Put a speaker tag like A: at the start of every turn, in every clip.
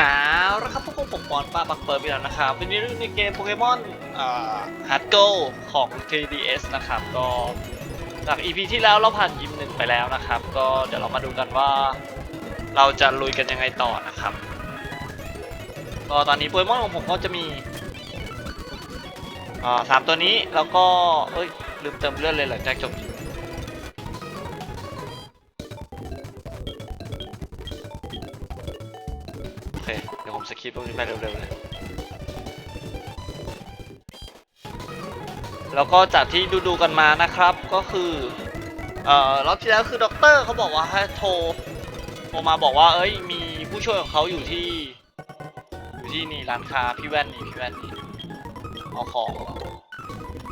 A: อ้าวแล้วครับพวกผมผมปอนป้าปักเปิดไปแล้วนะครับวันนี้เรื่องในเกมโปเกมอนฮาร์ดโกของ 3DS นะครับ ก็จาก EP ที่แล้วเราผ่านยิมหนึ่งไปแล้วนะครับ ก็เดี๋ยวเรามาดูกันว่า เราจะลุยกันยังไงต่อนะครับ ก็ตอนนี้โปเกมอนของผมก็จะมีอ่าสามตัวนี้แล้วก็เอ้ยลืมเติมเลือดเลยหลังจากจบ สคิปตรงนี้ไปเร็วๆเลยแล้วก็จากที่ดูๆกันมานะครับก็คือเอ่อรอบที่แล้วคือด็อกเตอร์เขาบอกว่าให้โทรโทรมาบอกว่า เอ้ยมีผู้ช่วยของเขาอยู่ที่ อยู่ที่นี่ร้านค้าพี่แว่นนี่พี่แว่นนี่เอาของ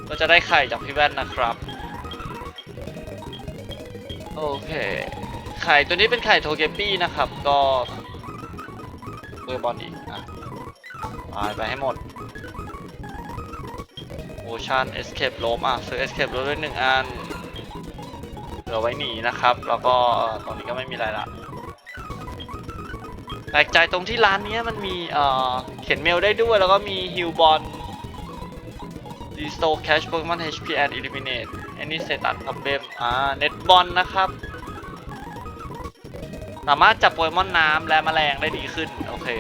A: ก็จะได้ไข่จากพี่แว่นนะครับโอเคไข่ตัวนี้เป็นไข่โทเกปี้นะครับ ก็ เบอร์บอลอีกอะตายไปให้หมดโอชันเอสเคปล้มอะซื้อเอสเคปล้มด้วยหนึ่งอันเหลือไว้หนีนะครับ แล้วก็ตรงนี้ก็ไม่มีอะไรละแปลกใจตรงที่ร้านนี้มันมีเอ่อเขียนเมลได้ด้วยแล้วก็มีฮิลบอล Restore Cash Pokemon HP and Eliminate Any Status Problem อ่าเน็ตบอลนะครับ สามารถจับโปเกมอนน้ำและแมลงได้ดีขึ้น เค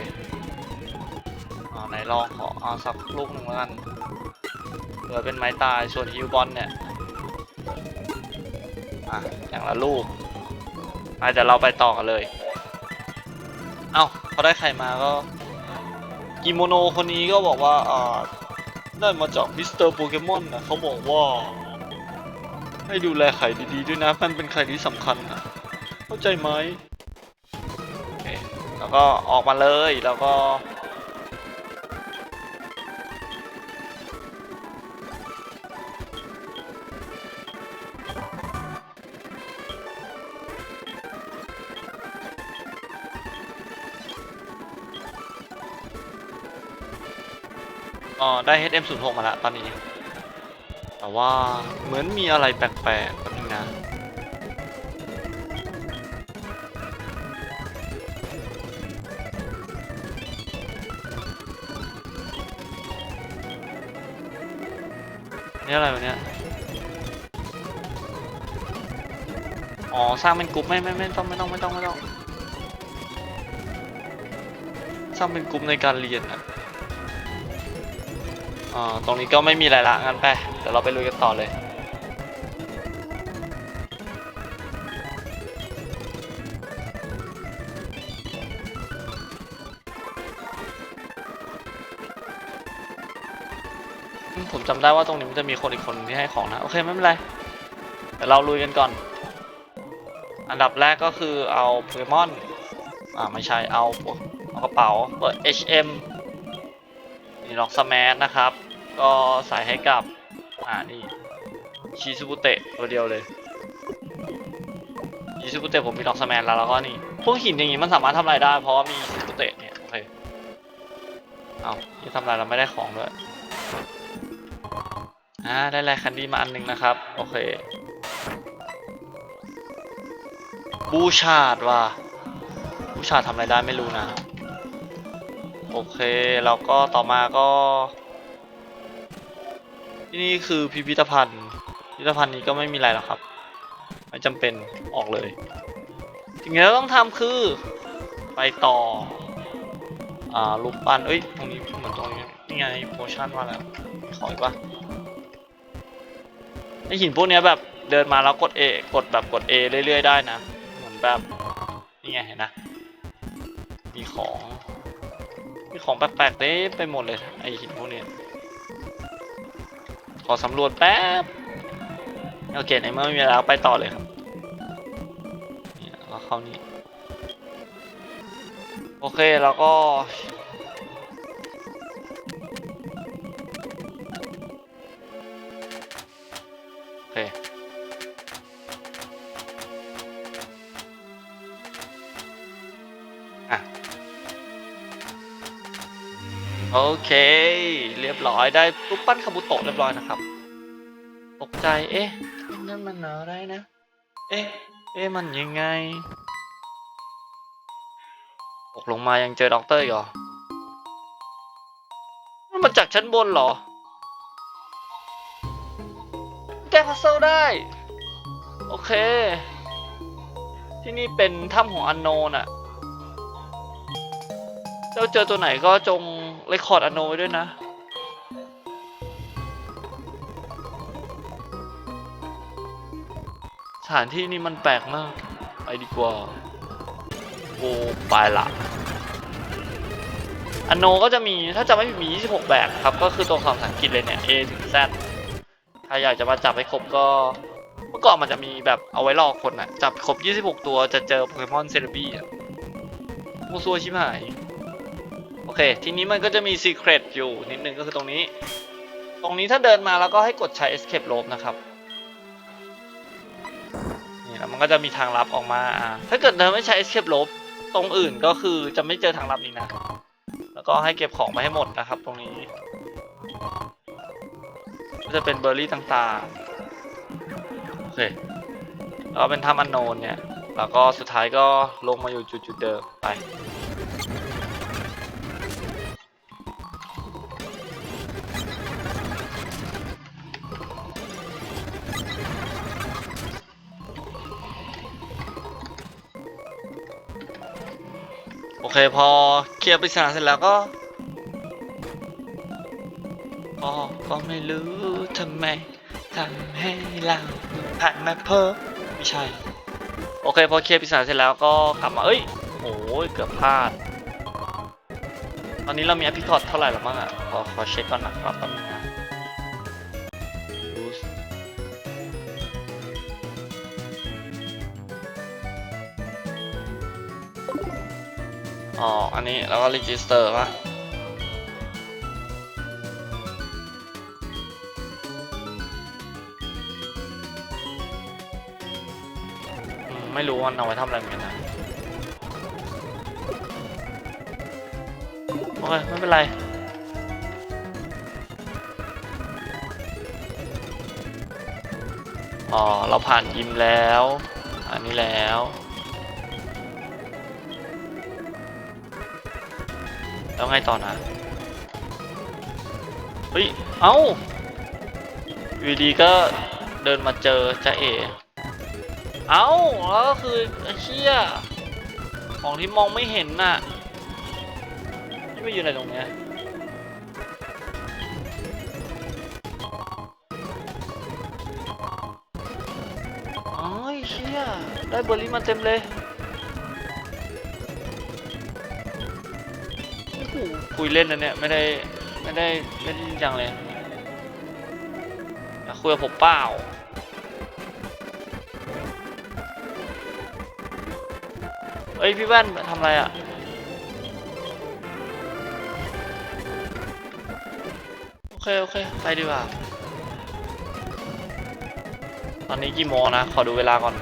A: เอาไหนลองขอเอาสักลูกหนึ่งแล้วกันเผื่อเป็นไม้ตายส่วนฮิวบอลเนี่ยอะอย่างละลูกอาจจะเดี๋ยวเราไปต่อกันเลย เอ้าเขาได้ไข่มาก็กิโมโนคนนี้ก็บอกว่าอ่าได้มาจากมิสเตอร์โปเกมอนนะเขาบอกว่า ให้ดูแลไข่ดีๆด้วยนะ มันเป็นไข่ที่สำคัญนะเข้าใจไหมโอเค แล้วก็ออกมาเลยแล้วก็อ๋อได้ HM06 มาแล้วตอนนี้ แต่ว่าเหมือนมีอะไรแปลกๆแป๊บนึงนะ นี่อะไรวะเนี่ยอ๋อสร้างเป็นกลุ่มไม่ไม่ไม่ต้องไม่ต้องไม่ต้องไม่ต้อง สร้างเป็นกลุ่มในการเรียนอะอ๋อตรงนี้ก็ไม่มีอะไรละงั้นไปเดี๋ยวเราไปลุยกันต่อเลยำได้ว่าตรงนี้มันจะมีคนอีกคนที่ให้ของนะ โอเคไม่เป็นไรเดี๋ยวเราลุยกันก่อน อันดับแรกก็คือเอาโปเกมอนอ่าไม่ใช่เอาเอากระเป๋าเปิด HM นี่ล็อกสมาร์ทนะครับ ก็ใส่ให้กับ อ่านี่ชิซูบุเตะตัวเดียวเลยชิซูบุเตะผมมีล็อกสมาร์ทแล้วแล้วก็นี่พวกหินอย่างงี้มันสามารถทำอะไรได้ เพราะมีชิซูบุเตะเนี่ยโอเคเอาที่ทำอะไรเราไม่ได้ของด้วย อ่าได้แลคันดี้มาอันหนึ่งนะครับ โอเค บูชาดว่ะบูชาดทำอะไรได้ไม่รู้นะ โอเคแล้วก็ต่อมาก็ ที่นี่คือพิพิธภัณฑ์ พิพิธภัณฑ์นี้ก็ไม่มีอะไรหรอกครับ ไม่จำเป็นออกเลยสิ่งที่เราต้องทำคือไปต่ออ่าลูกปั้นเอ้ย ตรงนี้เหมือนตรงนี้ นี่ไงโพชั่นว่าแล้วขออีกปะ ไอหินพวกเนี้ยแบบเดินมาแล้วกด A กดแบบกด A เรื่อยๆได้นะเหมือนแบบนี่ไงเห็นนะมีของมีของแปลกๆเต็มไปหมดเลยไอหินพวกเนี้ยขอสำรวจแป๊บโอเคในเมื่อไม่มีแล้วไปต่อเลยครับนี่แล้วเข้านี่โอเคแล้วก็ เค เรียบร้อยได้รูปปั้นคาบุโตะเรียบร้อยนะครับ ตกใจ เอ๊ะ นั่นมันอะไรนะ เอ๊ะ เอ๊ะ มันยังไง ตกลงมายังเจอด็อกเตอร์อีกเหรอมันมาจากชั้นบนเหรอแก้พัซเซิลได้ โอเค ที่นี่เป็นถ้ำของอันโนนอะเจ้าเจอตัวไหนก็จง เรคคอร์ดอโนไว้ด้วยนะ สถานที่นี้มันแปลกมาก ไปดีกว่า โอ้ไปละอันโนก็จะมีถ้าจะไม่ผิดมี 26 แบบครับ ก็คือตัวอักษรภาษาอังกฤษเลยเนี่ย A ถึง Z ถ้าอยากจะมาจับให้ครบก็ เมื่อก่อนมันจะมีแบบเอาไว้ลอกคนอะจับครบ 26 ตัวจะเจอโปเกมอนเซเลบี้อะมูซัวชิบหาย โอเค ทีนี้มันก็จะมีซีเครตอยู่นิดนึงก็คือตรงนี้ ตรงนี้ถ้าเดินมาแล้วก็ให้กดใช้ escape rope นะครับนี่แล้วมันก็จะมีทางลับออกมาอ่าถ้าเกิดเดินไม่ใช้ escape rope ตรงอื่นก็คือจะไม่เจอทางลับนี้นะ แล้วก็ให้เก็บของมาให้หมดนะครับ ตรงนี้ก็จะเป็นเบอร์รี่ต่างๆโอเคแล้วก็เป็นถ้ำอันโนนเนี่ย แล้วก็สุดท้ายก็ลงมาอยู่จุดๆเดิมไป โอเคพอเคลียร์ปริศนาเสร็จแล้วก็ก็ก็ไม่รู้ทำไมทำให้เราผ่านมาเพิ่มไม่ใช่ โอเคพอเคลียร์ปริศนาเสร็จแล้วก็กลับมาเอ้ยโอ้ยเกือบพลาด ตอนนี้เรามีอพิคอตเท่าไหร่แล้วบ้างอะขอขอเช็คก่อนนะครับแป๊บนึง อันนี้แล้วก็ register ป่ะไม่รู้ว่ามันเอาไว้ทำอะไรเหมือนกันนะโอเคไม่เป็นไรอ๋อเราผ่านยิมแล้ว อันนี้แล้ว แล้วไงต่อนะ เฮ้ย เอ้าอยู่ดีก็เดินมาเจอจ้าเอ เอ้าแล้วก็คือเชี่ยของที่มองไม่เห็นน่ะนี่ไปอยู่ไหนตรงเนี้ยอ๋อไอ้เชี่ยได้เบอร์รี่มาเต็มเลย คุยเล่นนะเนี่ยไม่ได้ไม่ได้เล่นจังเลยคุยกับผมเปล่าเอ้ยพี่แว่นทำอะไรอะโอเคโอเคไปดีกว่าตอนนี้กี่โมงนะ ขอดูเวลาก่อน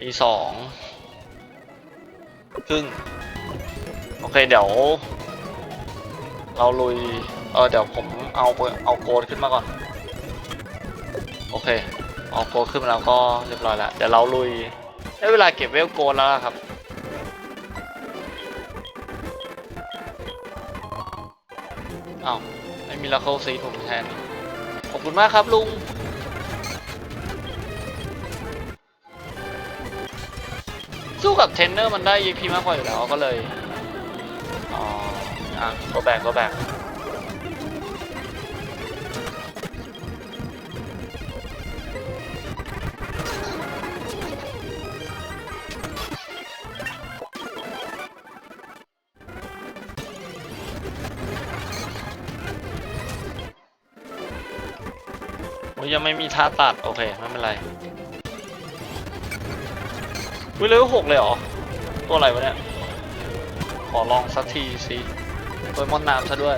A: ตีสองครึ่ง เคเดี๋ยว เราลุย เออเดี๋ยวผมเอาเอาโกดขึ้นมาก่อน โอเค เอาโกดขึ้นมาแล้วก็เรียบร้อยแล้วเดี๋ยวเราลุยได้เวลาเก็บเวลโกดแล้วล่ะครับอ้าวไม่มีลาโคซีผมแทน ขอบคุณมากครับลุงสู้กับเทนเนอร์มันได้ EP มากกว่าอยู่แล้วก็เลย อะก็แบกก็แบกโอ้ยยังไม่มีท่าตัด โอเค ไม่เป็นไรวิเลเวลหกเลยเหรอ ตัวอะไรวะเนี่ย ขอลองสักทีสิ โดยมอนน้ำซะด้วย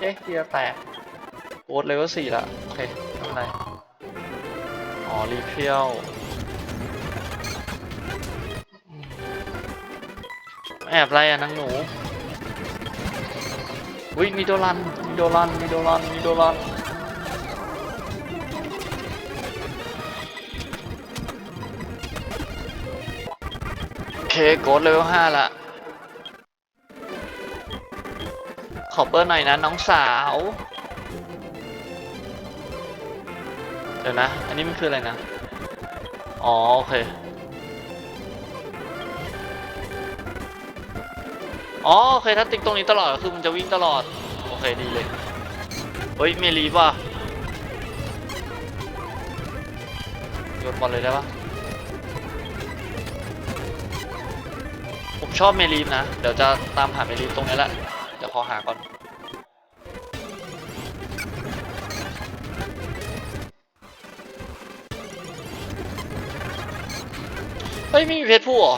A: เอ๊ะเกียร์แตกโอ๊ตเลเวลสี่ละโอเคไม่เป็นไร อ๋อ รีเพียวแอบไรอะนางหนูวินิโดรันนิโดรันนิโดรันนิโดรันโอเคโกดเลเวลห้าละ ขอเบอร์หน่อยนะน้องสาว เดี๋ยวนะ อันนี้มันคืออะไรนะ อ๋อโอเค อ๋อโอเคถ้าติ๊กตรงนี้ตลอดคือมันจะวิ่งตลอด โอเคดีเลย เฮ้ยเมลีฟว่ะโยนบอลเลยได้ปะผมชอบเมลีฟนะ เดี๋ยวจะตามหาเมลีฟตรงนี้แหละ เดี๋ยวขอหาก่อน เฮ้ย ไม่มีเพชรผู้หรอ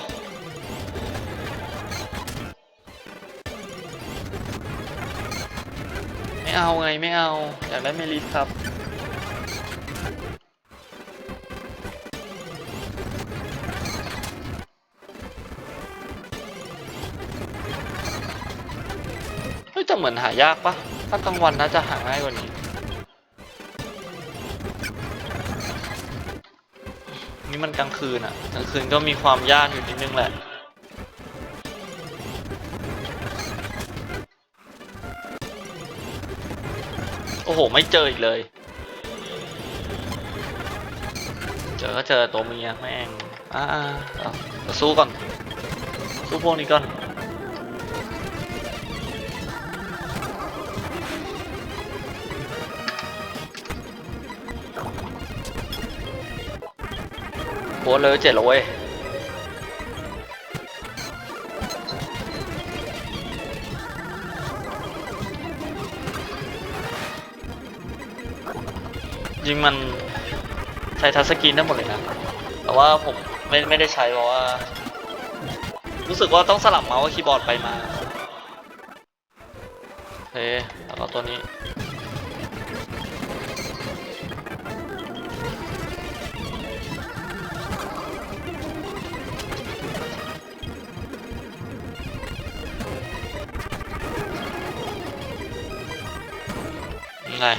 A: ไม่เอาไงไม่เอา อยากได้เมลีฟครับ เหมือนหายากปะถ้ากลางวันน่าจะหาง่ายกว่านี้ นี่มันกลางคืนอะกลางคืนก็มีความยากอยู่นิดนึงแหละโอ้โห ไม่เจออีกเลย เจอก็เจอตัวเมียแม่ง อ่าเอาเอาสู้ก่อน สู้พวกนี้ก่อน โค้ดเลยเจ็ดแล้วเว้ยยิงมันใช้ทัชสกรีนได้หมดเลยนะ แต่ว่าผมไม่ไม่ได้ใช้เพราะว่า รู้สึกว่าต้องสลับเมาส์กับคีย์บอร์ดไปมาโอเคแล้วก็ตัวนี้ ยังไง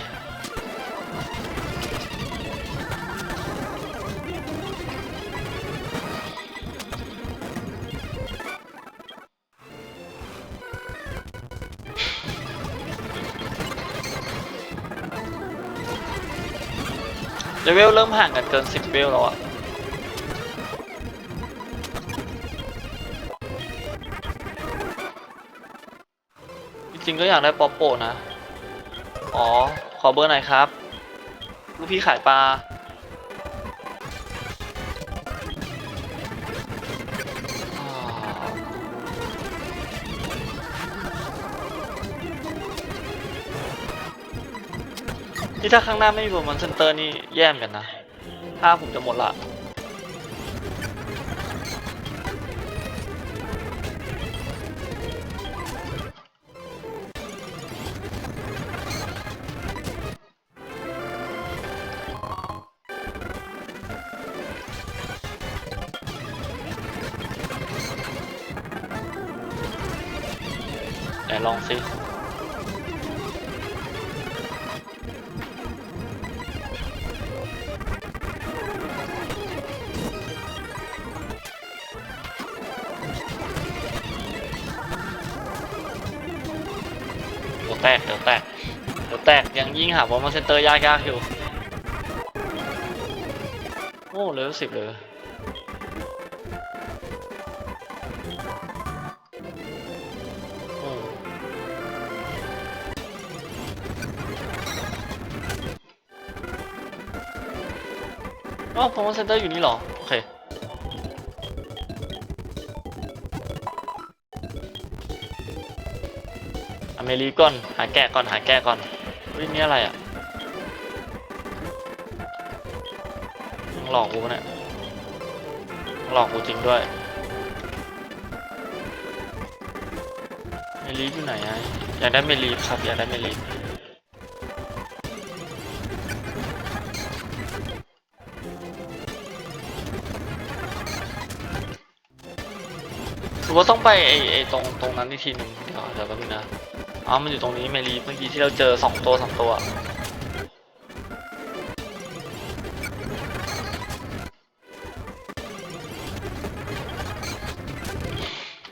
A: เลเวลเริ่มห่างกันเกิน10เวลแล้วอะจริงก็อยากได้ป๊อปโปนะ อ๋อ ขอเบอร์หน่อยครับ ลูกพี่ขายปลา นี่ถ้าข้างหน้าไม่มีโปรโมชั่นเซนเตอร์นี่แย่เหมอนกันนะ ถ้าผมจะหมดละ ตก เดี๋ยวแตก เดี๋ยวแตก ยังยิ่งหาว่ามันเซนเตอร์ยากๆอยู่ โอ้เลเวลสิบเลยอ๋อโปรโมชั่นเซนเตอร์อยู่นี่เหรอ มริก่อน หาแกะก่อน หาแกะก่อนเฮ้ยนี่อะไรอะมึงหลอกกูปะเนี่ยหลอกกูจริงด้วยเมลีอยู่ไหนอะอยากได้เมลีครับ อยากได้เมลีฟคือว่าต้องไปไอไอตรงตรงนั้นอีกทีหนึ่งเดี๋ยวเดี๋ยวแป๊บนึงนะ อ๋อ มันอยู่ตรงนี้เมลีฟเมื่อกี้ที่เราเจอสองตัวสามตัว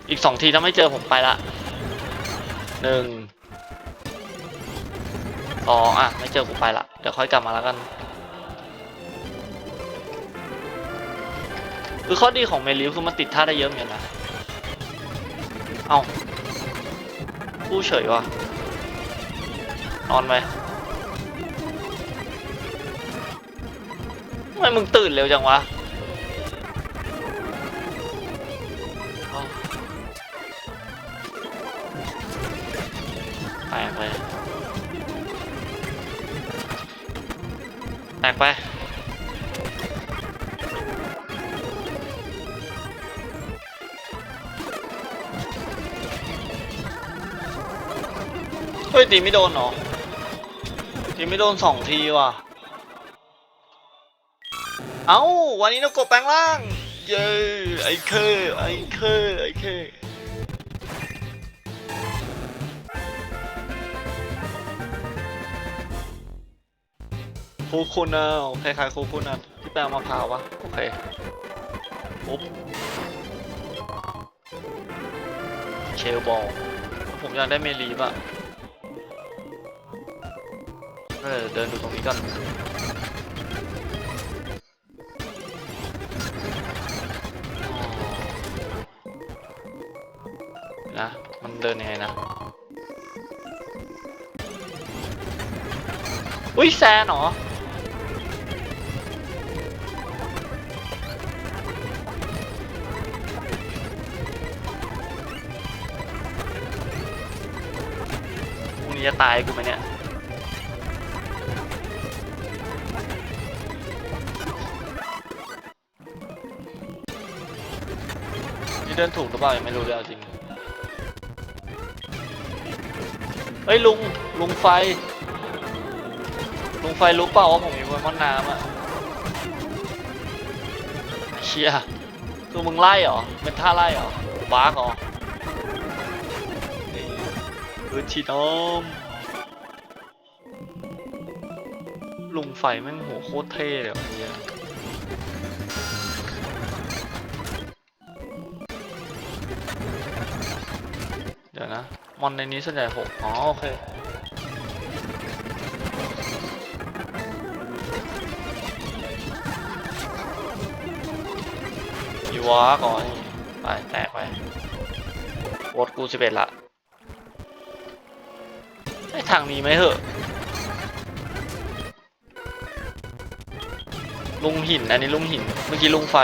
A: อีกสองทีถ้าไม่เจอผมไปละหนึ่งสองอะ ไม่เจอกูไปละ เดี๋ยวค่อยกลับมาแล้วกันคือข้อดีของเมลิฟคือมันติดท่าได้เยอะเหมือนกันนะ เอา ผู้เฉยวะนอนไหมทำไมมึงตื่นเร็วจังวะ ตีไม่โดนเหรอตีไม่โดนสองทีว่ะ เอ้า วันนี้นกกบแปลงร่าง เย้ไอ้เคไอ้เคไอ้เคคูคุณนะคล้ายๆคูคุณนะที่แปลงมะพร้าววะ โอเคปุ๊บเชลบอลผมอยากได้เมลีฟอะ ออเดินดูตรงนี้ก่อนนะ มันเดินยังไงนะ อุ้ยแซนเหรอพรุ่งนี้จะตายกูไหมเนี่ย เดินถูกหรือเปล่ายังไม่รู้เลยเอาจริงเฮ้ยลุงลุงไฟ ลุงไฟรู้เปล่าว่าผมมีโปเกมอนน้ำอะเชียคือมึงไล่เหรอเป็นท่าไล่เหรอบาร์กเหรอพื้นที่น้อมลุงไฟแม่งหัวโคตรเท่เลยอะ มอนในนี้ส่วนใหญ่หกอ๋อโอเคอีวาก่อนไปแตกไปวอดกูสิบเอ็ดละไอทางนี้ไหมเหอะลุงหิน อันนี้ลุงหิน เมื่อกี้ลุงไฟ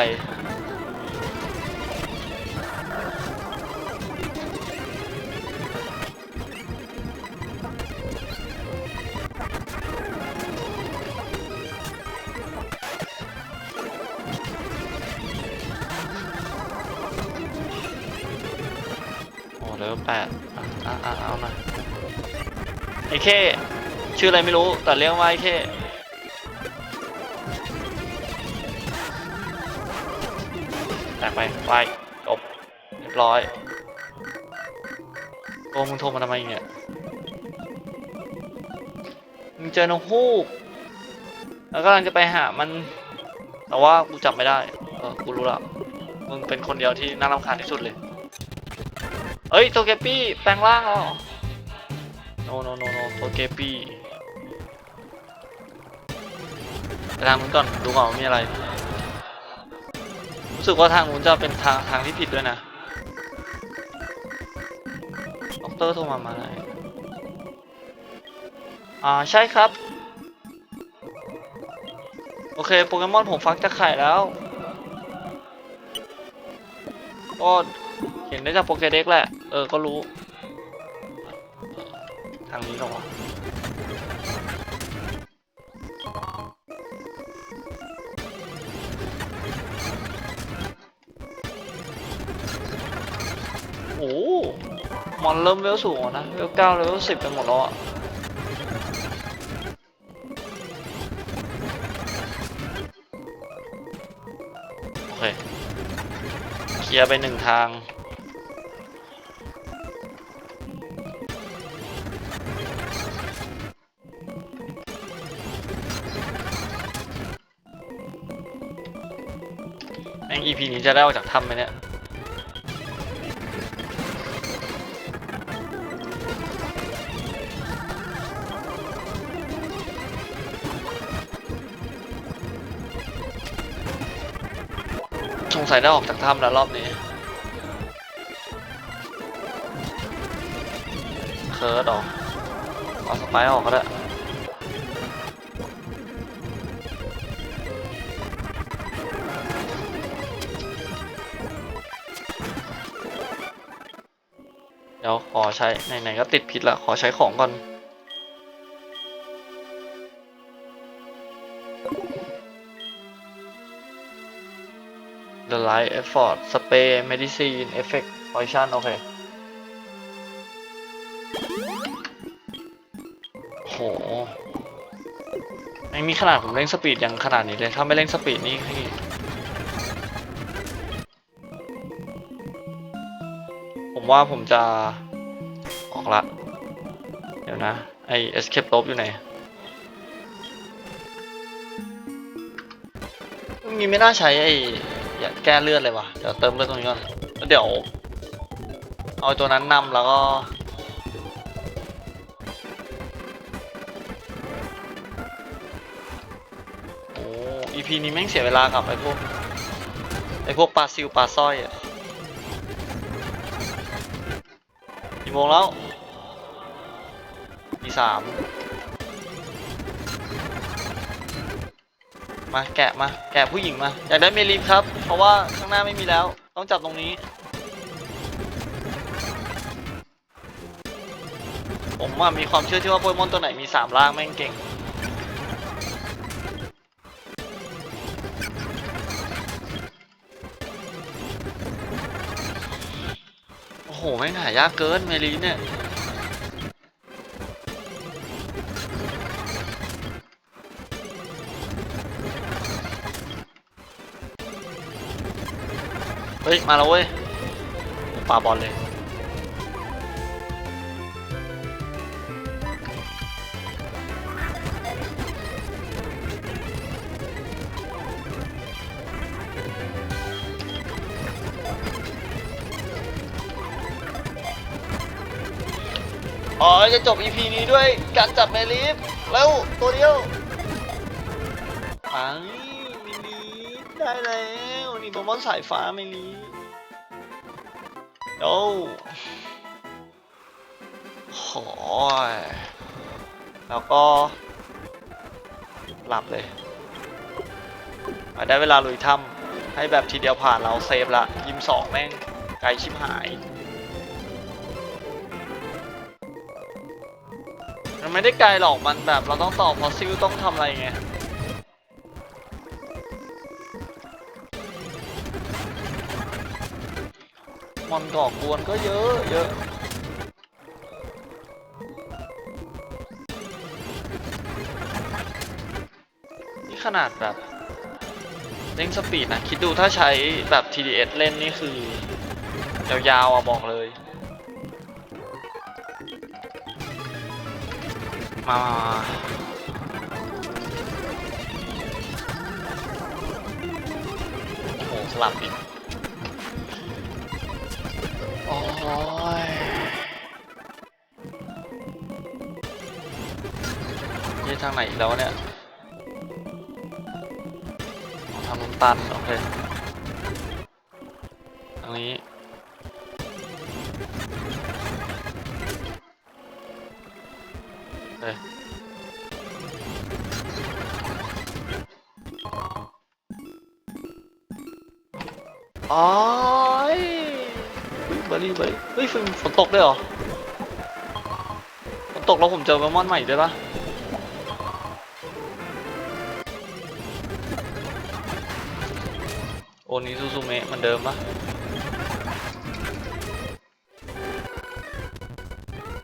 A: เค ชื่ออะไรไม่รู้ แต่เรียกว่าไอ้เคแตกไปไปจบเรียบร้อยโอ้มึงโทรมาทำไมเนี่ยมึงเจอนกฮูกแล้วกำลังจะไปหามัน แต่ว่ากูจับไม่ได้ เออ กูรู้ละมึงเป็นคนเดียวที่น่ารำคาญที่สุดเลย เอ้ยโตเกปี้แปลงร่างแล้ว เหรอโนโนโนโนโตเกปี้ไปทางนู้นก่อนดูก่อนว่ามีอะไร รู้สึกว่าทางนู้นจะเป็นทางทางที่ผิดด้วยนะด็อกเตอร์โทรมามาไหนอ่าใช่ครับ โอเคโปเกมอนผมฟักจะไข่แล้วก็เห็นได้จากโปเกเด็กแหละ เออ ก็รู้ ทางนี้เหรอวะโอ้มอนเริ่มเวลสูงนะ เวลเก้าเลเวลสิบไปหมดแล้วอะโอเค เคลียร์ไปหนึ่งทาง จะได้ออกจากถ้ำไหมเนี่ยสงสัยได้ออกจากถ้ำแล้วรอบนี้เคิร์ดออกเอาสไปออกก็ได้ ช้ไหนๆก็ติดพิษละขอใช้ของก่อน The Light Effort Spray Medicine Effect Poison โอเคโหไม่มีขนาดผมเร่งสปีดยังขนาดนี้เลย ถ้าไม่เร่งสปีดนี่พี่ผมว่าผมจะ ออกละ เดี๋ยวนะ ไอ escape rope อยู่ไหนมีไม่น่าใช้ไอ้อย่าแก้เลือดเลยว่ะ เดี๋ยวเติมเลือดตรงนี้ก่อนแล้วเดี๋ยว เอาตัวนั้นนำแล้วก็โอ้ EP นี้แม่งเสียเวลากับไอ้พวกไอ้พวกปลาซิวปลาสร้อยอะกี่โมงแล้ว ตีสามมาแกะมาแกะผู้หญิงมา อยากได้เมลิฟครับ เพราะว่าข้างหน้าไม่มีแล้ว ต้องจับตรงนี้ผมว่ามีความเชื่อที่ว่าโปเกมอนตัวไหนมีสามร่างแม่งเก่ง โอ้โห แม่งหายากเกินเมลีฟเนี่ย ฮ้ย มาแล้วเว้ยปาบอลเลย อ๋อ จะจบ EP นี้ด้วยการจับเมลิฟแล้วตัวเดียวไปเมลิได้แล้ว นี่โปเกมอนสายฟ้าเมลิฟโอ้โหยแล้วก็ หลับเลย ได้เวลาลุยถ้ำให้แบบทีเดียวผ่านเราเซฟละยิมสองแม่งไกลชิบหาย มันไม่ได้ไกลหรอกมันแบบเราต้องต่อฟอซิลต้องทำอะไรไง มอนก่อกวนก็เยอะเยอะนี่ขนาดแบบเร่งสปีดนะ คิดดูถ้าใช้แบบ TDS เล่นนี่คือ ยาวๆอะบอกเลย มามามาโอ้โหสลับอีก โอ้ยนี่ทางไหนอีกแล้วเนี่ยทางน้ำตัน โอเคทางนี้เฮ้ยอ๋อ อร์รี่เบอรี่เฮ้ยฝนฝนตกด้วยเหรอฝนตกแล้วผมเจอโปเกมอนใหม่ด้วยปะโอนิซูซูเมะเหมือนเดิมปะ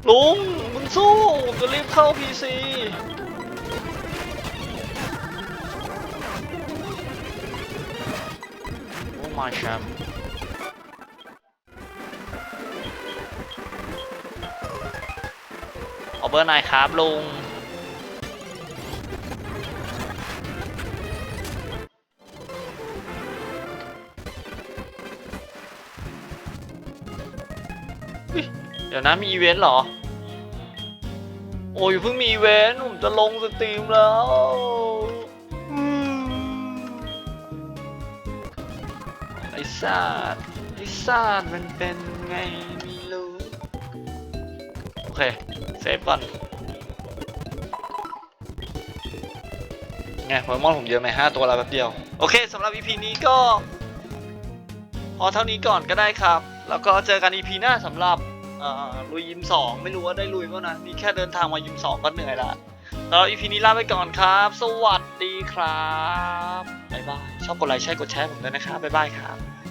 A: ลุงมึงสู้ผมจะรีบเข้าพีซีโอ้มาแชม เบอร์หนครับลุง เดี๋ยวนะมีอีเวนต์เหรอ โอ้ยเพิ่งมีอีเวนต์ผมจะลงสตรีมแล้วไอ้ซาดไอ้ซาดมันเป็นไงไม่รู้ โอเค เซฟก่อนไงโปเกมอนผมเยอะไหมห้าตัวแล้วแป๊บเดียว โอเคสำหรับ EP นี้ก็ พอเท่านี้ก่อนก็ได้ครับ แล้วก็เจอกัน EP หน้าสำหรับลุยยิมสองไม่รู้ว่าได้ลุยเมื่อนะนี่แค่เดินทางมายิมสองก็เหนื่อยละแล้ว EP นี้ลาไปก่อนครับ สวัสดีครับบ๊ายบายชอบกดไลค์ใช่กดแชร์ผมด้วยนะครับบ๊ายบายครับ